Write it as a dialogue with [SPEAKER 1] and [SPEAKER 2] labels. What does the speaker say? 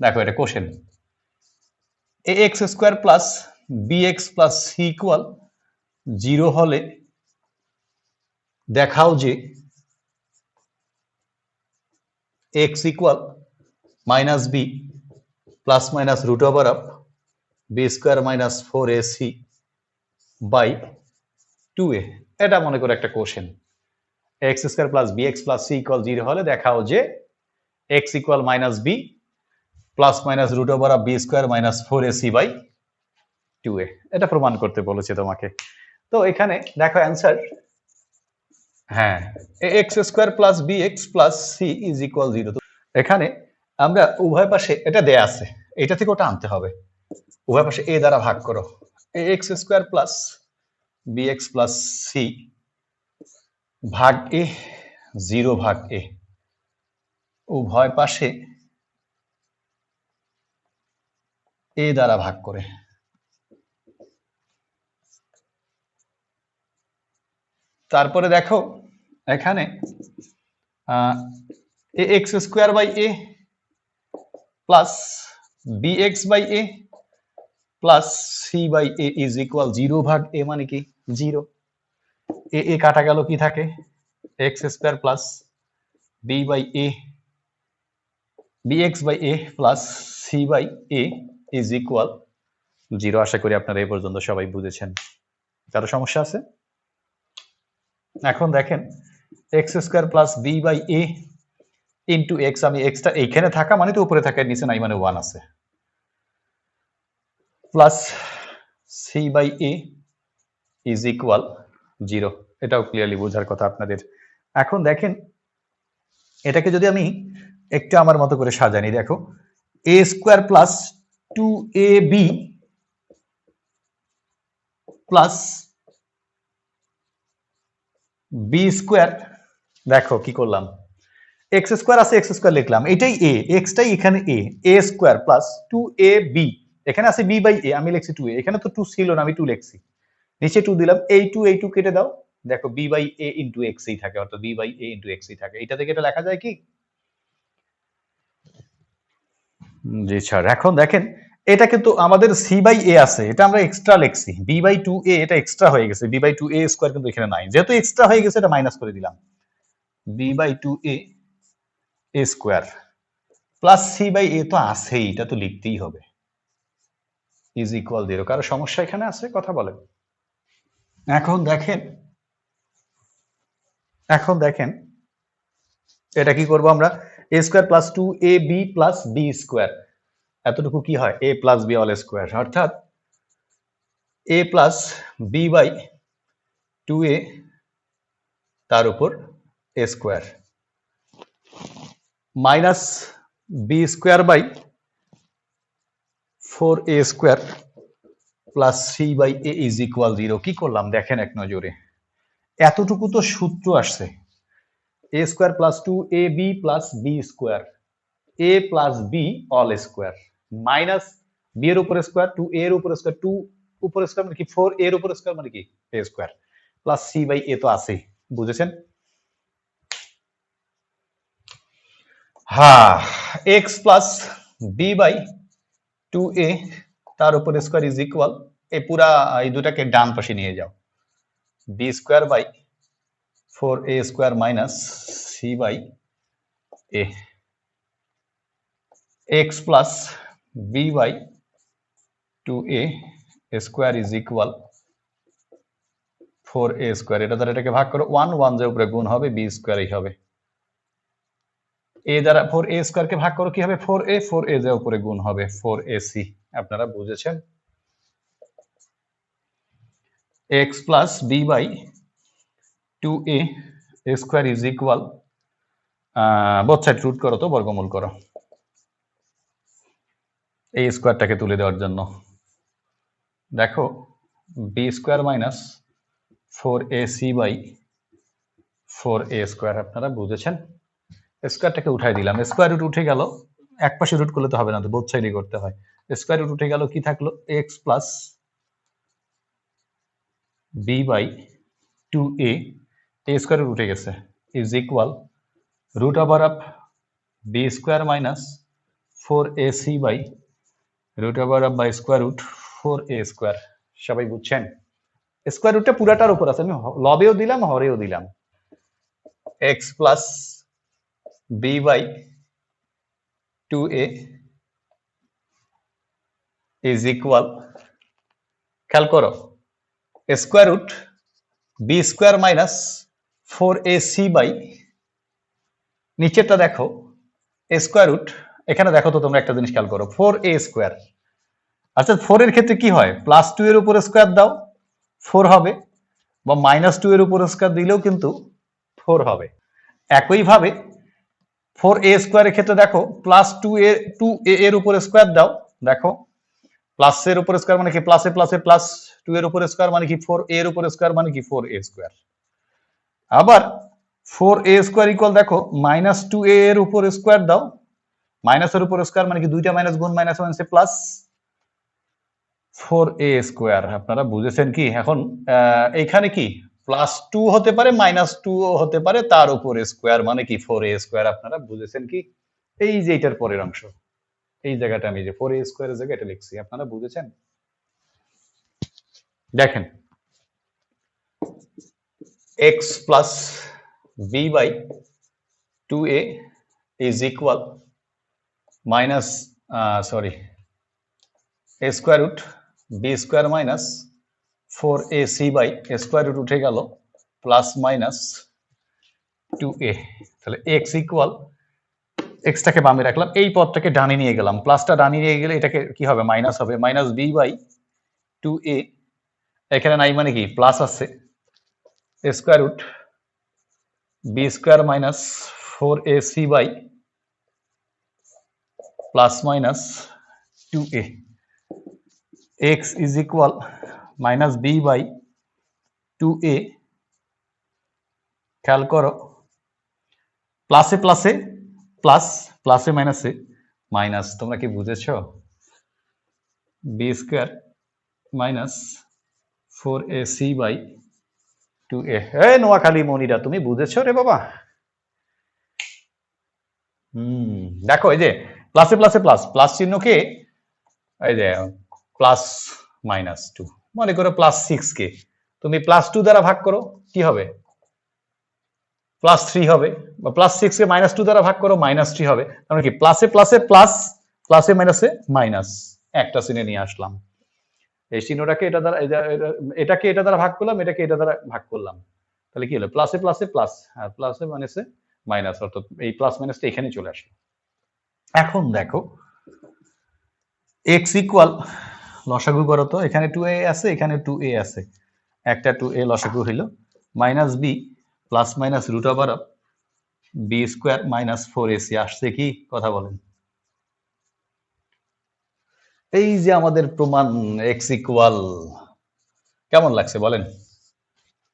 [SPEAKER 1] দেখো, এটা question a x square plus b x plus c equal zero হলে দেখাও যে x equal minus b plus minus root over of b square minus four a c by two a এটা মনে করে একটা question x square plus b x plus c equal zero হলে দেখাও যে x equal minus b plus minus root over of b square minus four a c by two a এটা প্রমাণ করতে বলেছে তোমাকে। তো এখানে দেখো অ্যান্সার হ্যাঁ x square plus b x plus c is equal zero এখানে আমরা উভয় পাশে এটা দেয়া আছে, এটা থেকে ওটা আনতে হবে। উভয় পাশে এ দ্বারা ভাগ করো। X square plus b x plus c ভাগ এ জিরো ভাগ এ উভয় পাশে এ দ্বারা ভাগ করে। তারপরে দেখো, এখানে a x square by a plus b x by a plus c by a is equal zero ভাগ এ মানে কি? জিরো এ এ কাটা গেল কি থাকে? X square plus b by a b x by a plus c by a is equal zero আশা করি আপনারা এই পর্যন্ত সবাই বুঝেছেন। কারও সমস্যা আছে? এখন দেখেন x square plus b by a into x আমি এক্সটা এইখানে থাকা মানে তো উপরে থাকার নিচে নাই মানে ওয়ান আছে। Plus c by a is equal zero এটাও ক্লিয়ারলি বোঝার কথা আপনাদের। এখন দেখেন, এটাকে যদি আমি একটু আমার মতো করে সাজানি, দেখো a square plus two a b plus b square দেখো কি করলাম? এক্স স্কোয়ার আছে এক্স স্কোয়ার লিখলাম। এটাই এ এক্সটাই এখানে এ a square plus two a b এখানে আছে বি বাই এ আমি লিখছি টু এ এখানে তো টু ছিল না, আমি টু লিখছি। নিচে টু দিলাম, এই টু এই টু কেটে দাও। দেখো বি বাই এ ইন্টু এক্সই থাকে, অর্থাৎ বি বাই এ ইন্টু এক্সই থাকে। এটা থেকে এটা লেখা যায় কি? জি স্যার এখন দেখেন এটা কিন্তু আমাদের সি বাই এ আছে, এটা আমরা এক্সট্রা লিখছি। বি বাই টু এ এটা এক্সট্রা হয়ে গেছে। B by two a square কিন্তু এখানে নাই। যেহেতু এক্সট্রা হয়ে গেছে, এটা মাইনাস করে দিলাম। B by two a a square plus c by a তো আছেই, এটা তো লিখতেই হবে। ইজ ইকুয়াল জিরো কারও সমস্যা এখানে আছে? কথা বলেন। এখন দেখেন এখন দেখেন, এটা কি করব আমরা? A square plus two a b plus b square এতটুকু কি হয়? A plus b all square অর্থাৎ a plus b by two a তার উপর a square minus b square by four a square plus c by a is equal zero কি করলাম? দেখেন এক নজরে। এতটুকু তো সূত্র আসছে। A square plus two a b plus b square a plus b all square minus b এর উপর স্কোয়ার টু এর উপর স্কোয়ার টু উপর স্কোয়ার মানে কি? ফোর এর উপর স্কোয়ার মানে কি? A square plus c by a তো আছেই। বুঝেছেন? হ্যাঁ x plus b by two a তার উপর স্কোয়ার ইজ ইকুয়াল এই পুরা, এই দুটাকে ডান পাশে নিয়ে যাও। B square by four a square minus c by a b by two a square is equal four a square এটা দ্বারা এটাকে ভাগ করো ওয়ান ওয়ান যে উপরে গুণ হবে বি স্কোয়ারই হবে। এ দ্বারা ফোর এ স্কোয়ারকে ভাগ করো, কি হবে? ফোর এ ফোর এ যে উপরে গুণ হবে ফোর এ সি আপনারা বুঝেছেন? Plus b by two a square is equal both side root করো তো, বর্গমূল করো। এই স্কোয়ারটাকে তুলে দেওয়ার জন্য। দেখো b square minus four a c by four a square, আপনারা বুঝেছেন? স্কোয়ারটাকে উঠাই দিলাম। স্কোয়ার রুট উঠে গেল এক পাশে রুট করলে তো হবে না, তো বোধ সাইডই করতে হয়। স্কোয়ার রুট উঠে গেল, কি থাকল? X plus b by two a a square root উঠে গেছে। Is equal root over of b square minus four a c by root over of by square root four a square সবাই বুঝছেন? Square রুটটা পুরাটার উপর আছে। আমি লবেও দিলাম, হরেও দিলাম। X plus b by two a is equal খেয়াল করো square root b square minus four a c by নিচেরটা দেখো স্কোয়ার রুট এখানে দেখো তো তোমরা একটা জিনিস খেয়াল করো ফোর এ স্কোয়ার আচ্ছা ফোর এর ক্ষেত্রে কি হয়? প্লাস টু এর উপর স্কোয়ার দাও ফোর হবে, বা মাইনাস টু এর উপর স্কোয়ার দিলেও কিন্তু ফোর হবে। একইভাবে ফোর এ স্কোয়ারের ক্ষেত্রে দেখো plus two a two a এর উপর স্কোয়ার দাও, দেখো প্লাস এর উপর স্কোয়ার মানে কি প্লাসে প্লাসে প্লাস টু এর উপর স্কোয়ার মানে কি ফোর এর উপর স্কোয়ার মানে কি ফোর এ স্কোয়ার আবার ফোর এ স্কোয়ার ইকুয়াল দেখো মাইনাস টু এ এর উপর স্কোয়ার দাও মাইনাসের উপর স্কোয়ার মানে কি দুইটা মাইনাস গুণ মাইনাস মাইনাসে প্লাস ফোর এ স্কোয়ার আপনারা বুঝেছেন কি? এখন এইখানে কি? প্লাস টু হতে পারে মাইনাস টু হতে পারে, তার উপর স্কোয়ার মানে কি? ফোর এ স্কোয়ার আপনারা বুঝেছেন কি? এই যে এটার পরের অংশ। এই জায়গাটা আমি যে ফোর এ স্কোয়ারের জায়গায় লিখছি। আপনারা বুঝেছেন? দেখেন। X plus b by two a is equal minus sorry a square root b square minus four a c by square root উঠে গেল প্লাস মাইনাস টু এ তাহলে এক্স ইকুয়াল এক্সটাকে বামে রাখলাম, এই পদটাকে ডানে নিয়ে গেলাম প্লাসটা ডানে নিয়ে গেলে এটাকে কি হবে মাইনাস হবে minus b by two a এখানে নাই মানে কি প্লাস আছে square root b square minus four a c by plus minus two a x is equal minus b by 2a খেয়াল করো প্লাসে প্লাসে প্লাস প্লাসে মাইনাসে মাইনাস তোমরা কি বুঝেছ? B square minus four a c by two a Noakhali Monira তুমি বুঝেছ রে বাবা? হুম, দেখো এই যে প্লাসে প্লাসে প্লাস প্লাস চিহ্নকে এই যে প্লাস মাইনাস টু মনে করো প্লাস সিক্স কে। তুমি প্লাস টু দ্বারা ভাগ করো, কি হবে? প্লাস থ্রি হবে। বা প্লাস সিক্স কে মাইনাস টু দ্বারা ভাগ করো মাইনাস থ্রি হবে। তার মানে কি? প্লাসে প্লাসে প্লাস প্লাসে মাইনাসে মাইনাস একটা চিহ্নে নিয়ে আসলাম। এই চিহ্নটাকে এটা দ্বারা, এটা- এটা- এটাকে এটা দ্বারা ভাগ করলাম, এটাকে এটা দ্বারা ভাগ করলাম। তাহলে কি হলো? প্লাসে প্লাসে প্লাস হ্যাঁ প্লাসে মাইনাসে মাইনাস অর্থাৎ এই প্লাস মাইনাসটা এখানে চলে আসলো। এখন দেখো এক্স ইকুয়াল লসাগু করো তো, এখানে টু এ আছে, এখানে টু এ আছে। একটা টু এ লসাগু হইল minus b plus minus root over b square minus four a c আসছে কি? কথা বলেন। এই যে আমাদের প্রমাণ এক্স ইকুয়াল কেমন লাগছে বলেন?